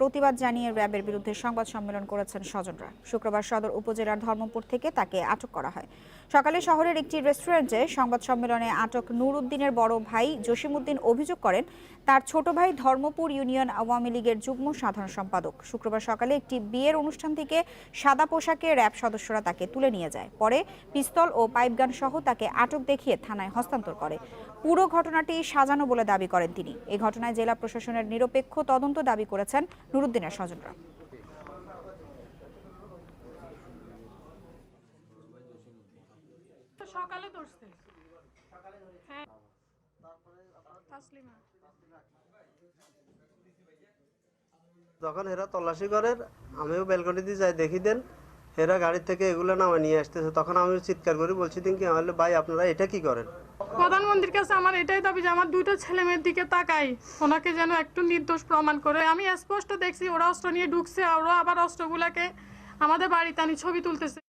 প্রতিবাদ জানিয়ে র্যাবের বিরুদ্ধে সংবাদ সম্মেলন করেছেন স্বজনরা। শুক্রবার সদর উপজেলার ধর্মপুর থেকে তাকে আটক করা হয়। সকালে শহরের একটি রেস্টুরেন্টে সংবাদ সম্মেলনে আটক নূর উদ্দিনের বড় ভাই জসিমউদ্দিন অভিযোগ করেন, তার ছোট ভাই ধর্মপুর ইউনিয়ন আওয়ামী লীগের যুগ্ম সাধারণ সম্পাদক। শুক্রবার সকালে একটি বিয়ের অনুষ্ঠান থেকে সাদা পোশাকে র্যাব সদস্যরা তাকে তুলে নিয়ে যায়। পরে পিস্তল ও পাইপগান সহ তাকে আটক দেখিয়ে থানায় হস্তান্তর করে। পুরো ঘটনাটি সাজানো বলে দাবি করেন তিনি। এই ঘটনায় জেলা প্রশাসনের নিরপেক্ষ তদন্ত দাবি করেছেন নুরুদ্দিনের স্বজনরা। সকালে ধরছে। হ্যাঁ। যখন এরা তল্লাশি করে আমিও ব্যালকনিতে যাই দেখি দেন এরা গাড়ি থেকে এগুলো নামা নিয়ে আসতেছে। তখন আমি চিৎকার করি বলছি দিন কি? আমার ভাই আপনারা এটা কি করেন? প্রধানমন্ত্রীর কাছে আমার এটাই দাবি যে আমার দুটো ছেলে মেয়ের দিকে তাকাই। ওনাকে যেন একটু নির্দোষ প্রমাণ করে। আমি স্পষ্ট দেখছি, ওরা অস্ত্র নিয়ে ঢুকছে, ওরা আবার অস্ত্রগুলাকে আমাদের বাড়িতে আনি, ছবি তুলতেছে।